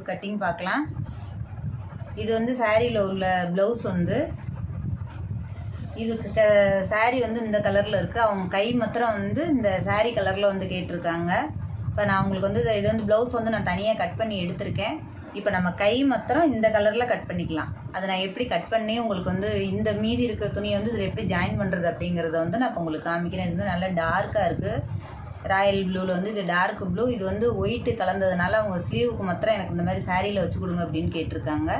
Blouse cutting பார்க்கலாம். இது வந்து சாரியில் உள்ள ப்ளவுஸ் வந்து. இதுக்கு க saree வந்து இந்த கலரில் இருக்குது அவங்க கை மாத்திரம் வந்து இந்த சாரீ கலரில் வந்து கேட்டிருக்காங்க. இப்போ நான் உங்களுக்கு வந்து இது- இது வந்து ப்ளவுஸ் வந்து நான் தனியாக கட் பண்ணி எடுத்திருக்கேன். இப்போ நம்ம கை மாத்திரம் இந்த கலரில் கட் பண்ணிக்கலாம். அதை நான் எப்படி கட் பண்ணி உங்களுக்கு வந்து இந்த மீதி இருக்கிற துணியை வந்து இதில் எப்படி ஜாயின் பண்ணுறது அப்படிங்கிறத வந்து நான் இப்போ உங்களுக்கு காமிக்கிறேன். இது வந்து நல்லா டார்க்காக இருக்குது ராயல் ப்ளூவில் வந்து இது டார்க் ப்ளூ இது வந்து ஒயிட்டு கலந்ததுனால அவங்க ஸ்லீவுக்கு மாத்திரம் எனக்கு இந்த மாதிரி சாரியில் வச்சு கொடுங்க அப்படின்னு கேட்டிருக்காங்க.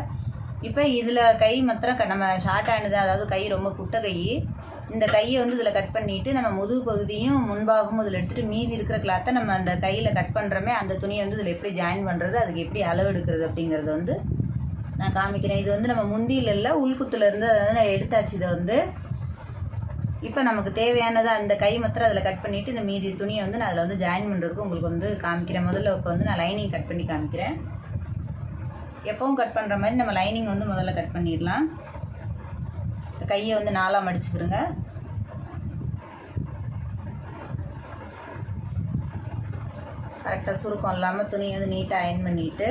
இப்போ இதில் கை மாத்திரம் க- நம்ம ஷார்ட் ஹேண்டு தான் அதாவது கை ரொம்ப குட்டை கை. இந்த கையை வந்து இதில் கட் பண்ணிவிட்டு நம்ம முதுகு பகுதியும் முன்பாகவும் இதில் எடுத்துகிட்டு மீதி இருக்கிற கிளாத்தை நம்ம அந்த கையில் கட் பண்ணுறோமே அந்த துணியை வந்து இதில் எப்படி ஜாயின் பண்ணுறது அதுக்கு எப்படி அளவு எடுக்கிறது அப்படிங்கிறத வந்து நான் காமிக்கிறேன். இது வந்து நம்ம முந்தியில் இல்லை உள்குத்துலேருந்து அதாவது நான் எடுத்தாச்சு இதை வந்து. இப்போ நமக்கு தேவையானதை அந்த கை மாத்திரம் அதில் கட் பண்ணிவிட்டு இந்த மீதி துணியை வந்து நான் அதில் வந்து ஜாயின் பண்ணுறதுக்கு உங்களுக்கு வந்து காமிக்கிறேன். முதல்ல இப்போ வந்து நான் லைனிங் கட் பண்ணி காமிக்கிறேன். எப்பவும் கட் பண்ணுற மாதிரி நம்ம லைனிங் வந்து முதல்ல கட் பண்ணிடலாம். இந்த கையை வந்து நாலாக மடிச்சுக்கிறோங்க கரெக்டாக சுருக்கம் இல்லாமல் துணியை வந்து நீட்டாக அயன் பண்ணிவிட்டு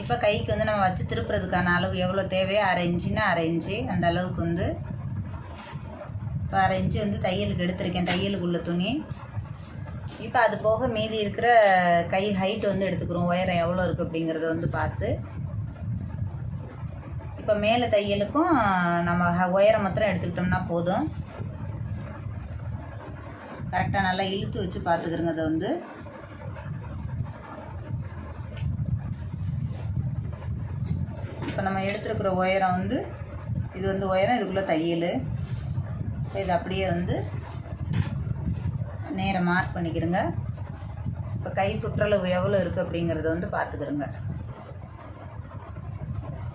இப்போ கைக்கு வந்து நம்ம வச்சு திருப்புறதுக்கான அளவு எவ்வளோ தேவையோ அரை இன்ச்சுன்னா அரை இன்ச்சு அந்த அளவுக்கு வந்து இப்போ அரை இன்ச்சு வந்து தையலுக்கு எடுத்திருக்கேன் தையலுக்குள்ள துணி. இப்போ அது போக மீதி இருக்கிற கை ஹைட் வந்து எடுத்துக்கிறோம். உயரம் எவ்வளோ இருக்குது அப்படிங்கிறத வந்து பார்த்து. இப்போ மேலே தையலுக்கும் நம்ம உயரம் மாத்திரம் எடுத்துக்கிட்டோம்னா போதும். கரெக்டாக நல்லா இழுத்து வச்சு பார்த்துக்கிறோங்க அதை வந்து. இப்போ நம்ம எடுத்துருக்கிற உயரம் வந்து இது வந்து உயரம் இதுக்குள்ளே தையல். இப்போ இது அப்படியே வந்து நேரம் மார்க் பண்ணிக்கிறோங்க இப்போ கை சுற்றளவு எவ்வளோ இருக்குது அப்படிங்கிறத வந்து பார்த்துக்கிறோங்க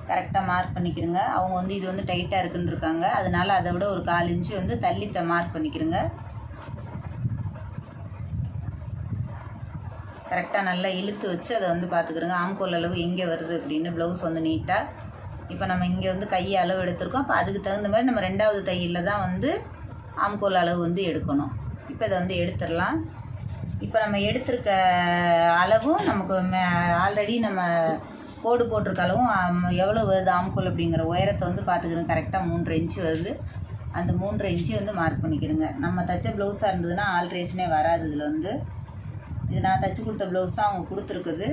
கரெக்டாக மார்க் பண்ணிக்கிறோங்க அவங்க வந்து இது வந்து டைட்டாக இருக்குன்னு இருக்காங்க. அதனால அதை விட ஒரு கால் இன்ச்சு வந்து தள்ளி த மார்க் பண்ணிக்கிறோங்க கரெக்டாக நல்லா இழுத்து வச்சு அதை வந்து பார்த்துக்கிறோங்க. ஆம்கோல் அளவு எங்கே வருது அப்படின்னு ப்ளவுஸ் வந்து நீட்டாக இப்போ நம்ம இங்கே வந்து கை அளவு எடுத்திருக்கோம். அப்போ அதுக்கு தகுந்த மாதிரி நம்ம ரெண்டாவது தையில் தான் வந்து ஆம்கோல் அளவு வந்து எடுக்கணும். இப்போ இதை வந்து எடுத்துடலாம். இப்போ நம்ம எடுத்திருக்க அளவும் நமக்கு ஆல்ரெடி நம்ம கோடு போட்டிருக்க அளவும் எவ்வளோ வருது ஆம்கோல் அப்படிங்கிற உயரத்தை வந்து பார்த்துக்கிறோம். கரெக்டாக மூன்று இன்ச்சு வருது. அந்த மூன்று இன்ச்சு வந்து மார்க் பண்ணிக்கிறோங்க நம்ம தச்ச ப்ளவுஸாக இருந்ததுன்னா ஆல்ட்ரேஷனே வராது இதில் வந்து. இது நான் தைச்சி கொடுத்த ப்ளவுஸ் தான் அவங்க கொடுத்துருக்குது.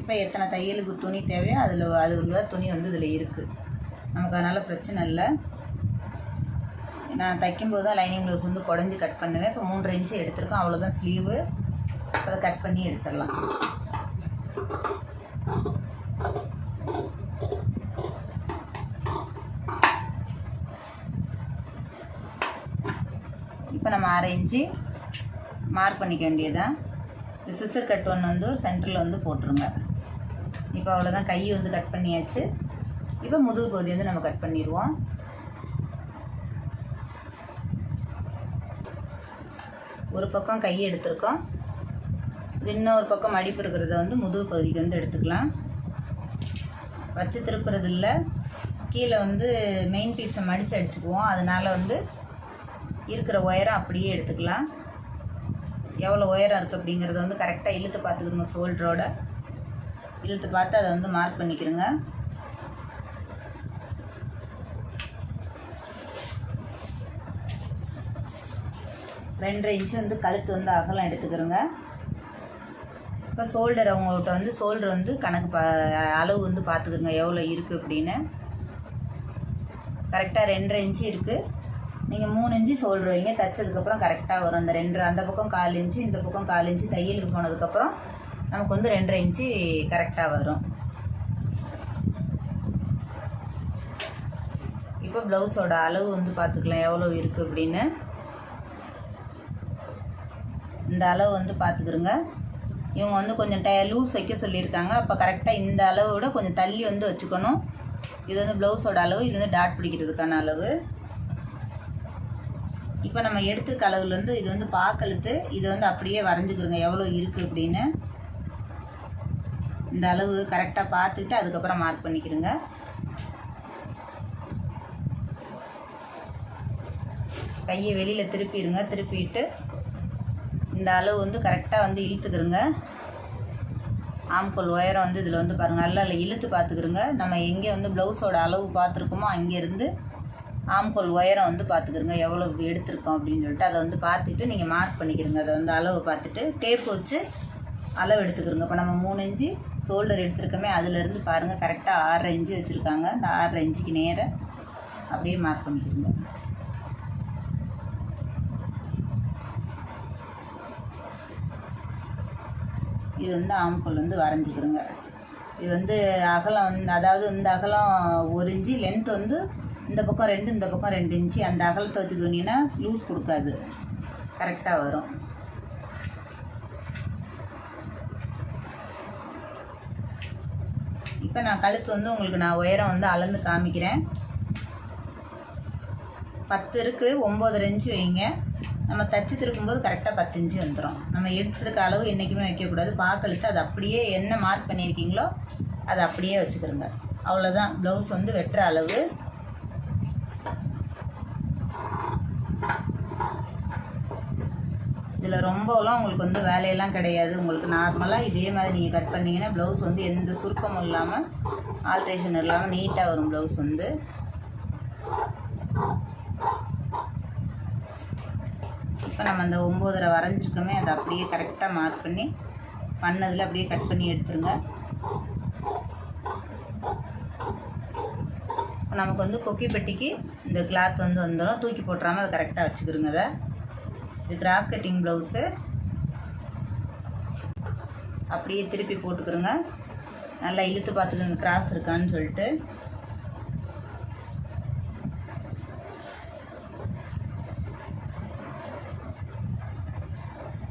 இப்போ எத்தனை தையலுக்கு துணி தேவையோ அதில் அது உள்ள துணி வந்து இதில் இருக்குது நமக்கு அதனால் பிரச்சனை இல்லை. நான் தைக்கும்போது தான் லைனிங் ப்ளவுஸ் வந்து குடஞ்சி கட் பண்ணுவேன். இப்போ மூன்று இன்ச்சு எடுத்திருக்கோம். அவ்வளோதான் ஸ்லீவு அதை கட் பண்ணி எடுத்துடலாம். இப்போ நம்ம அரைஞ்சி மார்க் பண்ணிக்க வேண்டியதுதான் இந்த சிசர் கட் ஒன்று வந்து சென்டரில் வந்து போட்டுருங்க. இப்போ அவ்வளோதான் கை வந்து கட் பண்ணியாச்சு. இப்போ முதுகு பகுதி வந்து நம்ம கட் பண்ணிடுவோம். ஒரு பக்கம் கை எடுத்திருக்கோம். இது இன்னொரு பக்கம் அடிப்பு இருக்கிறத வந்து முதுகு பகுதிக்கு வந்து எடுத்துக்கலாம். வச்சு திருப்புறது இல்லை. கீழே வந்து மெயின் பீஸை மடித்து அடிச்சுக்குவோம். அதனால் வந்து இருக்கிற ஒயரை அப்படியே எடுத்துக்கலாம். எவ்வளோ உயரம் இருக்குது அப்படிங்கிறத வந்து கரெக்டாக இழுத்து பார்த்துக்குங்க ஷோல்டரோட இழுத்து பார்த்து அதை வந்து மார்க் பண்ணிக்கிறோங்க. ரெண்டரை இன்ச்சு வந்து கழுத்து வந்து அகலம் எடுத்துக்கிறோங்க. இப்போ ஷோல்டர் அவங்கள்ட்ட வந்து ஷோல்டர் வந்து கணக்கு பா அளவு வந்து பார்த்துக்குங்க எவ்வளோ இருக்குது அப்படின்னு. கரெக்டாக ரெண்டரை இன்ச்சு இருக்குது நீங்கள் மூணு இன்ச்சு ஷோல்டர் வைங்க தைச்சதுக்கப்புறம் கரெக்டாக வரும். அந்த ரெண்டு அந்த பக்கம் கால் இன்ச்சு இந்த பக்கம் கால் இன்ச்சு தையலுக்கு போனதுக்கப்புறம் நமக்கு வந்து ரெண்டரை இன்ச்சு கரெக்டாக வரும். இப்போ ப்ளவுஸோட அளவு வந்து பார்த்துக்கலாம் எவ்வளோ இருக்குது அப்படின்னு. இந்த அளவு வந்து பார்த்துக்குருங்க. இவங்க வந்து கொஞ்சம் டய லூஸ் வைக்க சொல்லியிருக்காங்க. அப்போ கரெக்டாக இந்த அளவை விட கொஞ்சம் தள்ளி வந்து வச்சுக்கணும். இது வந்து ப்ளவுஸோட அளவு இது வந்து டாட் பிடிக்கிறதுக்கான அளவு. இப்போ நம்ம எடுத்துருக்க அளவுலேருந்து இது வந்து பாக்கழுத்து இதை வந்து அப்படியே வரைஞ்சிக்கிறோங்க. எவ்வளோ இருக்குது அப்படின்னு. இந்த அளவு கரெக்டாக பார்த்துட்டு அதுக்கப்புறம் மார்க் பண்ணிக்கிறோங்க. கையை வெளியில் திருப்பிடுங்க. திருப்பிட்டு இந்த அளவு வந்து கரெக்டாக வந்து இழுத்துக்கிறோங்க. ஆம்கோல் உயரம் வந்து இதில் வந்து பாருங்கள் நல்லா இல்லை இழுத்து பார்த்துக்கிறோங்க. நம்ம எங்கே வந்து ப்ளவுஸோட அளவு பார்த்துருக்கோமோ அங்கேருந்து ஆம்கோல் உயரம் வந்து பார்த்துக்கிறங்க எவ்வளோ எடுத்திருக்கோம் அப்படின்னு சொல்லிட்டு அதை வந்து பார்த்துட்டு நீங்கள் மார்க் பண்ணிக்கிறங்க அதை வந்து அளவு பார்த்துட்டு டேப் வச்சு அளவு எடுத்துக்கிறோங்க இப்போ நம்ம மூணு இன்ச்சு ஷோல்டர் எடுத்துருக்கோமே அதுலேருந்து பாருங்கள் கரெக்டாக ஆறரை இன்ச்சு வச்சுருக்காங்க. அந்த ஆறரை இன்ச்சுக்கு நேராக அப்படியே மார்க் பண்ணிக்கிறோங்க இது வந்து ஆம்கோல் வந்து வரைஞ்சிக்கிறோங்க இது வந்து அகலம் வந்து அதாவது இந்த அகலம் ஒரு இன்ச்சு லென்த் வந்து இந்த பக்கம் ரெண்டு இந்த பக்கம் ரெண்டு இன்ச்சு. அந்த அகலத்தை வச்சுக்கிட்டீங்கன்னா லூஸ் கொடுக்காது. கரெக்டாக வரும். இப்போ நான் கழுத்து வந்து உங்களுக்கு நான் உயரம் வந்து அளந்து காமிக்கிறேன். பத்து இருக்குது ஒம்பது இன்ச்சு வைங்க. நம்ம தச்சு திருக்கும்போது கரெக்டாக பத்து இன்ச்சு வந்துடும் நம்ம எடுத்துருக்க அளவு என்றைக்குமே வைக்கக்கூடாது. பாக்கழுத்து அது அப்படியே என்ன மார்க் பண்ணியிருக்கீங்களோ அதை அப்படியே வச்சுக்கிறோங்க அவ்வளோதான் ப்ளவுஸ் வந்து வெட்டுற அளவு. இதில் ரொம்பலாம் உங்களுக்கு வந்து வேலையெல்லாம் கிடையாது. உங்களுக்கு நார்மலாக இதே மாதிரி நீங்கள் கட் பண்ணிங்கன்னா ப்ளவுஸ் வந்து எந்த சுருக்கமும் இல்லாமல் ஆல்ட்ரேஷன் இல்லாமல் நீட்டாக வரும் ப்ளவுஸ் வந்து. இப்போ நம்ம அந்த ஒம்போதரை வரைஞ்சிருக்கோமே அதை அப்படியே கரெக்டாக மார்க் பண்ணி பண்ணதில் அப்படியே கட் பண்ணி எடுத்துருங்க. இப்போ நமக்கு வந்து கொக்கி பெட்டிக்கு இந்த கிளாத் வந்து வந்துடும் தூக்கி போட்டுறாமல் அதை கரெக்டாக வச்சுக்கிறோங்க அதை. இது கிராஸ் கட்டிங் ப்ளவுஸு. அப்படியே திருப்பி போட்டுக்கிறோங்க. நல்லா இழுத்து பார்த்துக்கோங்க கிராஸ் இருக்கான்னு சொல்லிட்டு.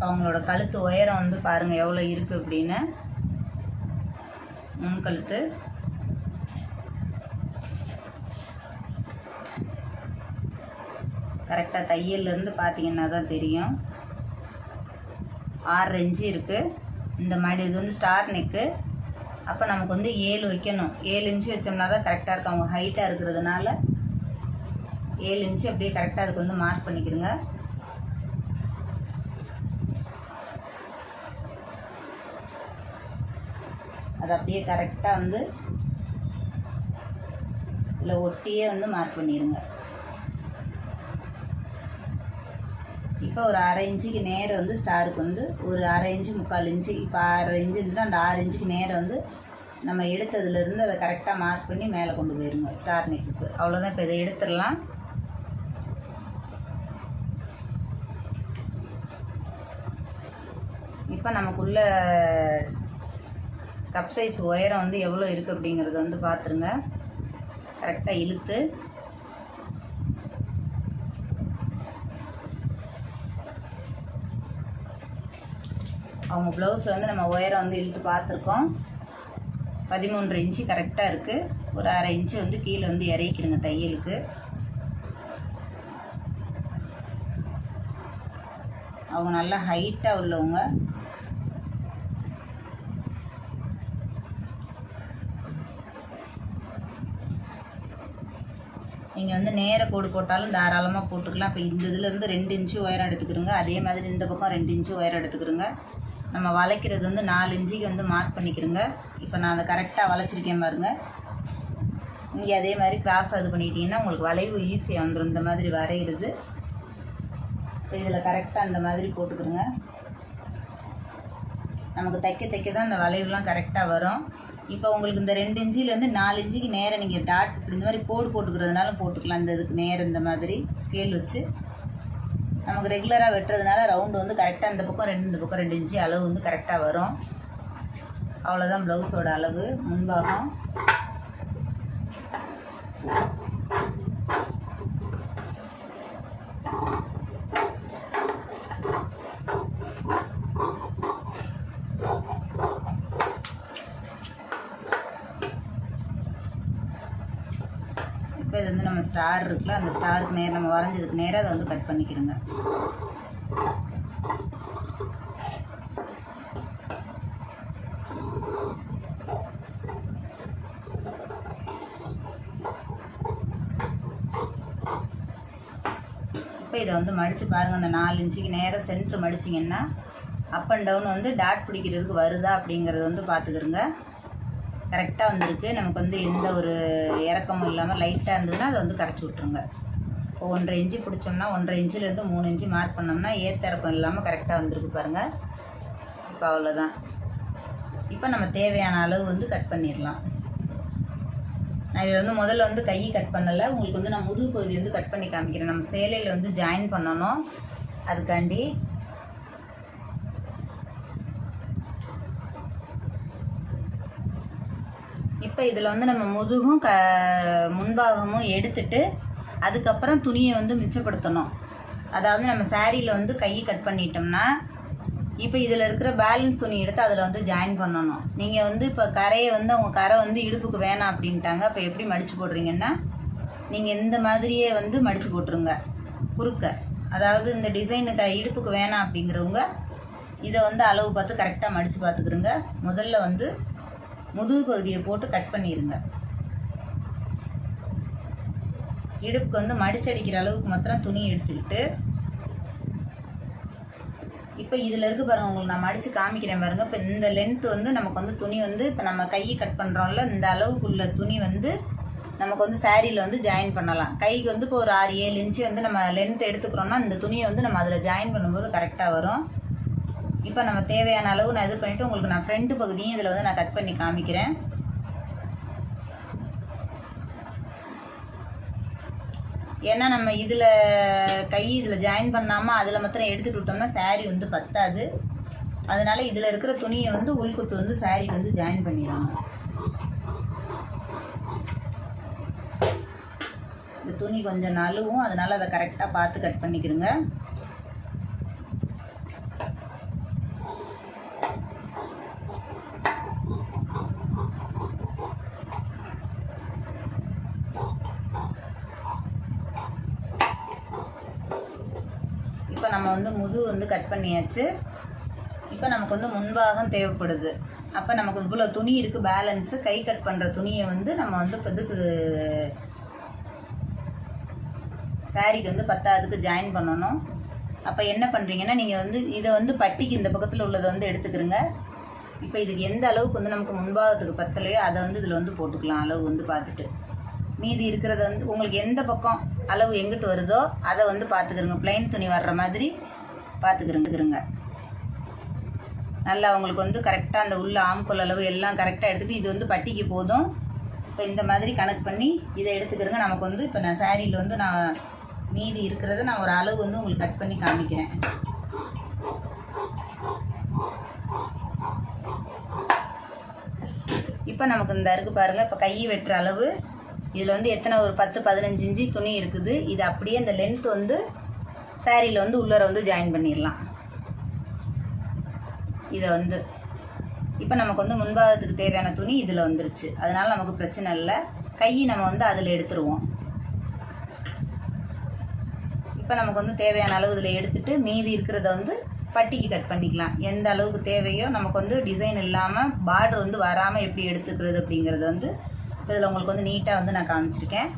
அவங்களோட கழுத்து உயரம் வந்து பாருங்கள் எவ்வளோ இருக்குது அப்படின்னு. முன் கழுத்து. கரெக்டாக தையல்லேருந்து பார்த்தீங்கன்னா தான் தெரியும். ஆறு இன்ச்சு இருக்குது இந்த மாதிரி இது வந்து ஸ்டார் நெக்கு அப்போ நமக்கு வந்து ஏழு வைக்கணும். ஏழு இன்ச்சு வச்சோம்னா தான் கரெக்டாக இருக்கும். அவங்க ஹைட்டாக இருக்கிறதுனால ஏழு இன்ச்சு அப்படியே கரெக்டாக அதுக்கு வந்து மார்க் பண்ணிக்கிடுங்க. அது அப்படியே கரெக்டாக வந்து இதில் ஒட்டியே வந்து மார்க் பண்ணிடுங்க இப்போ ஒரு அரை இன்ச்சுக்கு நேரம் வந்து ஸ்டாருக்கு வந்து ஒரு அரை இன்ச்சு முக்கால் இன்ச்சு இப்போ அரை இன்ச்சு இருந்துச்சுன்னா அந்த ஆறு இன்ச்சுக்கு நேரம் வந்து நம்ம எடுத்ததுலேருந்து அதை கரெக்டாக மார்க் பண்ணி மேலே கொண்டு போயிருங்க ஸ்டார் நெக்குக்கு அவ்வளோதான் இப்போ இதை எடுத்துடலாம். இப்போ நமக்குள்ள கப் சைஸ் உயரம் வந்து எவ்வளோ இருக்குது அப்படிங்கிறத வந்து பார்த்துருங்க. கரெக்டாக இழுத்து அவங்க ப்ளவுஸில் வந்து நம்ம ஒயரை வந்து இழுத்து பார்த்துருக்கோம். பதிமூன்று இன்ச்சு கரெக்டாக இருக்குது ஒரு அரை இன்ச்சு வந்து கீழே வந்து இறக்கிடுங்க தையலுக்கு. அவங்க நல்லா ஹைட்டாக உள்ளவங்க. நீங்கள் வந்து நேர கோடு போட்டாலும் தாராளமாக போட்டுக்கலாம். இப்போ இந்த இதுலேருந்து ரெண்டு இன்ச்சு ஒயரம் எடுத்துக்கிறோங்க அதே மாதிரி இந்த பக்கம் ரெண்டு இன்ச்சு ஒயரம் எடுத்துக்கிறோங்க நம்ம வளைக்கிறது வந்து நாலு இன்ச்சுக்கு வந்து மார்க் பண்ணிக்கிறோங்க இப்போ நான் அதை கரெக்டாக வளைச்சிருக்கேன் பாருங்கள் இங்கே அதே மாதிரி கிராஸ் அது பண்ணிக்கிட்டிங்கன்னா உங்களுக்கு வளைவு ஈஸியாக வந்துடும் இந்த மாதிரி வரைகிறது இப்போ இதில் கரெக்டாக அந்த மாதிரி போட்டுக்கிறோங்க நமக்கு தைக்க தைக்க தான் அந்த வளைவுலாம் கரெக்டாக வரும். இப்போ உங்களுக்கு இந்த ரெண்டு இன்ச்சிலேருந்து நாலு இன்ச்சுக்கு நேரம் நீங்கள் டாட் இப்படி இந்த மாதிரி கோடு போட்டுக்கிறதுனால போட்டுக்கலாம். இந்த இதுக்கு நேரம் இந்த மாதிரி ஸ்கேல் வச்சு. நமக்கு ரெகுலராக வெட்டுறதுனால ரவுண்டு வந்து கரெக்டாக இந்த பக்கம் ரெண்டு இந்த பக்கம் ரெண்டு இன்ச்சு அளவு வந்து கரெக்டாக வரும். அவ்வளோதான் ப்ளவுஸோட அளவு. முன்பாகம். ஸ்டார் இருக்குல்ல அந்த ஸ்டாருக்கு நேர் நம்ம வரைஞ்சதுக்கு நேராக அதை வந்து கட் பண்ணிக்கிறோங்க. இப்போ இதை வந்து மடித்து பாருங்கள் அந்த நாலு இன்ச்சுக்கு நேராக சென்ட்ரு மடிச்சிங்கன்னா அப் அண்ட் டவுன் வந்து டாட் பிடிக்கிறதுக்கு வருதா அப்படிங்கிறது வந்து பார்த்துக்கிறோங்க கரெக்டாக வந்திருக்கு. நமக்கு வந்து எந்த ஒரு இறக்கமும் இல்லாமல் லைட்டாக இருந்ததுன்னா அதை வந்து கரைச்சி விட்ருங்க இப்போ ஒன்றரை இன்ச்சு பிடிச்சோம்னா ஒன்றரை இன்ச்சிலேருந்து மூணு இன்ச்சு மார்க் பண்ணோம்னா ஏற்ற இறக்கம் இல்லாமல் கரெக்டாக வந்திருக்கு பாருங்கள் இப்போ அவ்வளோதான் இப்போ நம்ம தேவையான அளவு வந்து கட் பண்ணிடலாம். நான் இதில் வந்து முதல்ல வந்து கை கட் பண்ணலை. உங்களுக்கு வந்து நான் முதுகு பகுதி வந்து கட் பண்ணி காமிக்கிறேன். நம்ம சேலையில் வந்து ஜாயின் பண்ணணும். அதுக்காண்டி இப்போ இதில் வந்து நம்ம முதுகும் க முன்பாகமும் எடுத்துட்டு அதுக்கப்புறம் துணியை வந்து மிச்சப்படுத்தணும். அதாவது நம்ம சாரியில் வந்து கையை கட் பண்ணிட்டோம்னா இப்போ இதில் இருக்கிற பேலன்ஸ் துணி எடுத்து அதில் வந்து ஜாயின் பண்ணணும். நீங்கள் வந்து இப்போ கரையை வந்து அவங்க கரை வந்து இடுப்புக்கு வேணாம் அப்படின்ட்டாங்க. அப்போ எப்படி மடித்து போடுறீங்கன்னா நீங்கள் இந்த மாதிரியே வந்து மடித்து போட்டுருங்க. குறுக்க. அதாவது இந்த டிசைனுக்கு இடுப்புக்கு வேணாம் அப்படிங்கிறவங்க இதை வந்து அளவு பார்த்து கரெக்டாக மடித்து பார்த்துக்கிறோங்க முதல்ல வந்து முதுகு பகுதியை போட்டு கட் பண்ணிடுங்க இடுப்புக்கு வந்து மடிச்சடிக்கிற அளவுக்கு மாத்திரம் துணி எடுத்துக்கிட்டு இப்போ இதில் இருக்க பாருங்க உங்களுக்கு நான் மடித்து காமிக்கிறேன் பாருங்க. இப்போ இந்த லென்த் வந்து நமக்கு வந்து துணி வந்து இப்போ நம்ம கையை கட் பண்ணுறோம்ல இந்த அளவுக்குள்ள துணி வந்து நமக்கு வந்து சாரியில் வந்து ஜாயின் பண்ணலாம். கைக்கு வந்து இப்போ ஒரு ஆறு ஏழு இன்ச்சு வந்து நம்ம லென்த் எடுத்துக்கிறோம்னா இந்த துணியை வந்து நம்ம அதில் ஜாயின் பண்ணும்போது கரெக்டாக வரும். இப்போ நம்ம தேவையான அளவு நான் இது பண்ணிவிட்டு உங்களுக்கு நான் ஃப்ரண்ட் பகுதியும் இதில் வந்து நான் கட் பண்ணி காமிக்கிறேன். ஏன்னா நம்ம இதில் கை இதில் ஜாயின் பண்ணாமல் அதில் மாத்திரம் எடுத்துட்டு விட்டோம்னா சாரீ வந்து பத்தாது. அதனால் இதில் இருக்கிற துணியை வந்து உள்குத்து வந்து saree வந்து ஜாயின் பண்ணிடுவாங்க இந்த துணி கொஞ்சம் நழுவும் அதனால் அதை கரெக்டாக பார்த்து கட் பண்ணிக்கிறோங்க இப்போ நம்ம வந்து முதுகு வந்து கட் பண்ணியாச்சு. இப்போ நமக்கு வந்து முன்பாகம் தேவைப்படுது. அப்போ நமக்கு இவ்வளோ துணி இருக்குது பேலன்ஸு கை கட் பண்ணுற துணியை வந்து நம்ம வந்து இப்போ இதுக்கு சாரிக்கு வந்து பத்தாவதுக்கு ஜாயின் பண்ணணும். அப்போ என்ன பண்ணுறீங்கன்னா நீங்கள் வந்து இதை வந்து பட்டிக்கு இந்த பக்கத்தில் உள்ளதை வந்து எடுத்துக்கிறங்க. இப்போ இதுக்கு எந்த அளவுக்கு வந்து நமக்கு முன்பாகத்துக்கு பத்தலையோ அதை வந்து இதில் வந்து போட்டுக்கலாம் அளவு வந்து பார்த்துட்டு. மீதி இருக்கிறத வந்து உங்களுக்கு எந்த பக்கம் அளவு எங்கிட்டு வருதோ அதை வந்து பார்த்துக்கிறங்க. பிளைன் துணி வர்ற மாதிரி. பார்த்துக்கிறங்க நல்லா உங்களுக்கு வந்து கரெக்டாக அந்த உள்ள ஆம்கோல் அளவு எல்லாம் கரெக்டாக எடுத்துகிட்டு இது வந்து பட்டிக்கு போதும். இப்போ இந்த மாதிரி கணக்கு பண்ணி இதை எடுத்துக்கிறங்க. நமக்கு வந்து இப்போ நான் சாரியில் வந்து நான் மீதி இருக்கிறத நான் ஒரு அளவு வந்து உங்களுக்கு கட் பண்ணி காமிக்கிறேன். இப்போ நமக்கு இந்த இருக்கு பாருங்கள் இப்போ கை வெட்டுற அளவு. இதில் வந்து எத்தனை? ஒரு பத்து பதினஞ்சு இன்ச்சு துணி இருக்குது. இது அப்படியே இந்த லென்த் வந்து சாரியில் வந்து உள்ளர வந்து ஜாயின் பண்ணிடலாம் இதை வந்து இப்போ நமக்கு வந்து முன்பாகத்துக்கு தேவையான துணி இதில் வந்துருச்சு. அதனால் நமக்கு பிரச்சனை இல்லை. கையை நம்ம வந்து அதில் எடுத்துருவோம். இப்போ நமக்கு வந்து தேவையான அளவு இதில் எடுத்துட்டு மீதி இருக்கிறத வந்து பட்டிக்கு கட் பண்ணிக்கலாம். எந்த அளவுக்கு தேவையோ நமக்கு வந்து டிசைன் இல்லாமல் பார்டர் வந்து வராமல் எப்படி எடுத்துக்கிறது அப்படிங்கிறது வந்து இதில் உங்களுக்கு வந்து நீட்டாக வந்து நான் காமிச்சிருக்கேன்.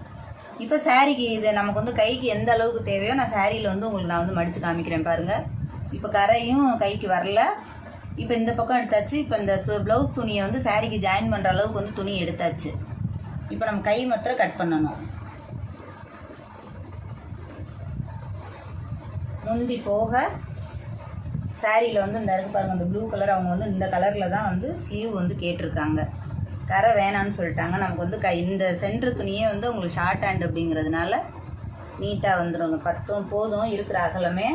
இப்போ சாரீக்கு இது நமக்கு வந்து கைக்கு எந்த அளவுக்கு தேவையோ நான் சாரியில் வந்து உங்களுக்கு நான் வந்து மடித்து காமிக்கிறேன் பாருங்கள் இப்போ கரையும் கைக்கு வரல. இப்போ இந்த பக்கம் எடுத்தாச்சு. இப்போ இந்த ப்ளவுஸ் துணியை வந்து சாரிக்கு ஜாயின் பண்ணுற அளவுக்கு வந்து துணி எடுத்தாச்சு. இப்போ நம்ம கை மாத்திரம் கட் பண்ணணும். முந்தி போக சாரியில் வந்து இந்த இருக்கு பாருங்கள் இந்த ப்ளூ கலர் அவங்க வந்து இந்த கலரில் தான் வந்து ஸ்லீவ் வந்து கேட்டிருக்காங்க. கரை வேணான்னு சொல்லிட்டாங்க. நமக்கு வந்து கை இந்த சென்ட்ரு துணியே வந்து உங்களுக்கு ஷார்ட் ஹேண்ட் அப்படிங்கிறதுனால நீட்டாக வந்துடுங்க பத்தும் போதும் இருக்கிற அகலமே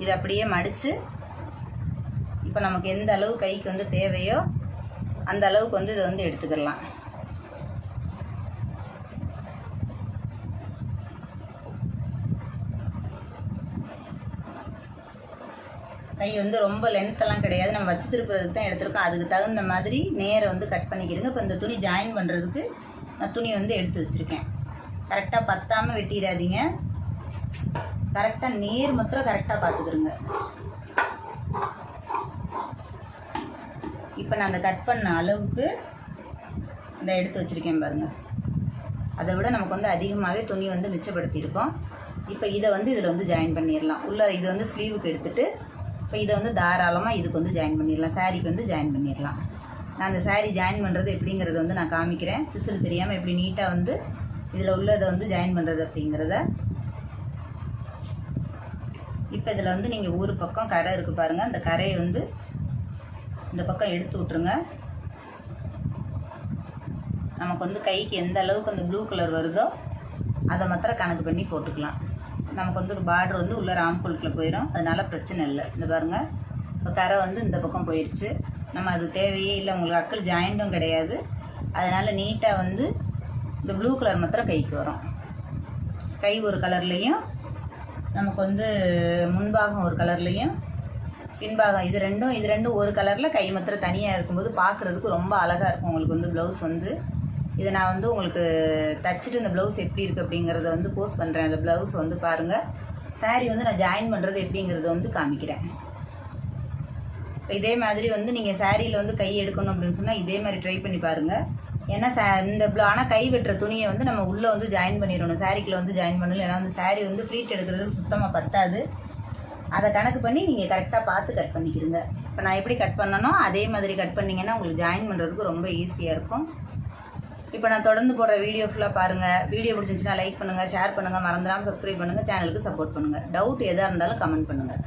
இதை அப்படியே மடித்து இப்போ நமக்கு எந்த அளவு கைக்கு வந்து தேவையோ அந்த அளவுக்கு வந்து இதை வந்து எடுத்துக்கிடலாம் கை வந்து ரொம்ப லென்த்தெல்லாம் கிடையாது. நம்ம வச்சு திருப்புறதுக்கு தான் எடுத்திருக்கோம். அதுக்கு தகுந்த மாதிரி நேரை வந்து கட் பண்ணிக்கிறங்க. இப்போ இந்த துணி ஜாயின் பண்ணுறதுக்கு நான் துணி வந்து எடுத்து வச்சுருக்கேன். கரெக்டாக பத்தாமல் வெட்டிடாதீங்க. கரெக்டாக நேர் மாத்திரம் கரெக்டாக பார்த்துக்கிருங்க இப்போ நான் அந்த கட் பண்ண அளவுக்கு இந்த எடுத்து வச்சுருக்கேன் பாருங்கள் அதை விட நமக்கு வந்து அதிகமாகவே துணி வந்து மிச்சப்படுத்தியிருக்கோம். இப்போ இதை வந்து இதில் வந்து ஜாயின் பண்ணிடலாம். உள்ள இது வந்து ஸ்லீவுக்கு எடுத்துகிட்டு இப்போ இதை வந்து தாராளமாக இதுக்கு வந்து ஜாயின் பண்ணிடலாம். சாரீக்கு வந்து ஜாயின் பண்ணிடலாம். நான் அந்த saree ஜாயின் பண்ணுறது எப்படிங்கிறத வந்து நான் காமிக்கிறேன். பிசுறு தெரியாமல் எப்படி நீட்டாக வந்து இதில் உள்ளதை வந்து ஜாயின் பண்ணுறது அப்படிங்கிறத. இப்போ இதில் வந்து நீங்கள் ஊர் பக்கம் கரை இருக்குது பாருங்கள் அந்த கரையை வந்து இந்த பக்கம் எடுத்து விட்ருங்க நமக்கு வந்து கைக்கு எந்த அளவுக்கு அந்த ப்ளூ கலர் வருதோ அதை மாத்திரம் கணக்கு பண்ணி போட்டுக்கலாம். நமக்கு வந்து பார்டர் வந்து உள்ளே ராம்கோலுக்குள்ள போயிடும் அதனால் பிரச்சனை இல்லை. இந்த பாருங்கள் இப்போ கரை வந்து இந்த பக்கம் போயிடுச்சு நம்ம அது தேவையே இல்லை. உங்களுக்கு அக்கல் ஜாயிண்ட்டும் கிடையாது. அதனால் நீட்டாக வந்து இந்த ப்ளூ கலர் மாத்திரம் கைக்கு வரும். கை ஒரு கலர்லேயும் நமக்கு வந்து முன்பாகம் ஒரு கலர்லேயும் பின்பாகம் இது ரெண்டும் இது ரெண்டும் ஒரு கலரில் கை மாத்திரம் தனியாக இருக்கும்போது பார்க்குறதுக்கு ரொம்ப அழகாக இருக்கும். உங்களுக்கு வந்து ப்ளவுஸ் வந்து. இதை நான் வந்து உங்களுக்கு தைச்சிட்டு இந்த ப்ளவுஸ் எப்படி இருக்குது அப்படிங்கிறத வந்து போஸ்ட் பண்ணுறேன் அந்த ப்ளவுஸ் வந்து பாருங்கள் saree வந்து நான் ஜாயின் பண்ணுறது எப்படிங்கிறத வந்து காமிக்கிறேன். இப்போ இதே மாதிரி வந்து நீங்கள் சாரியில் வந்து கை எடுக்கணும் அப்படின்னு சொன்னால் இதே மாதிரி ட்ரை பண்ணி பாருங்கள் ஏன்னா சா இந்த ப்ளோ ஆனால் கை வெட்டுற துணியை வந்து நம்ம உள்ளே வந்து ஜாயின் பண்ணிடணும். சாரிக்குள்ளே வந்து ஜாயின் பண்ணணும். ஏன்னா வந்து saree வந்து ஃப்ரீட் எடுக்கிறதுக்கு சுத்தமாக பத்தாது. அதை கணக்கு பண்ணி நீங்கள் கரெக்டாக பார்த்து கட் பண்ணிக்கிறீங்க இப்போ நான் எப்படி கட் பண்ணனோ அதே மாதிரி கட் பண்ணிங்கன்னா உங்களுக்கு ஜாயின் பண்ணுறதுக்கு ரொம்ப ஈஸியாக இருக்கும். இப்போ நான் தொடர்ந்து போடுற வீடியோ ஃபுல்லாக பாருங்கள் வீடியோ பிடிச்சிருந்துச்சுன்னா லைக் பண்ணுங்கள் ஷேர் பண்ணுங்கள் மறந்துடாமல் சப்ஸ்கிரைப் பண்ணுங்கள் சேனலுக்கு சப்போர்ட் பண்ணுங்கள் டவுட் எதாக இருந்தாலும் கமெண்ட் பண்ணுங்கள்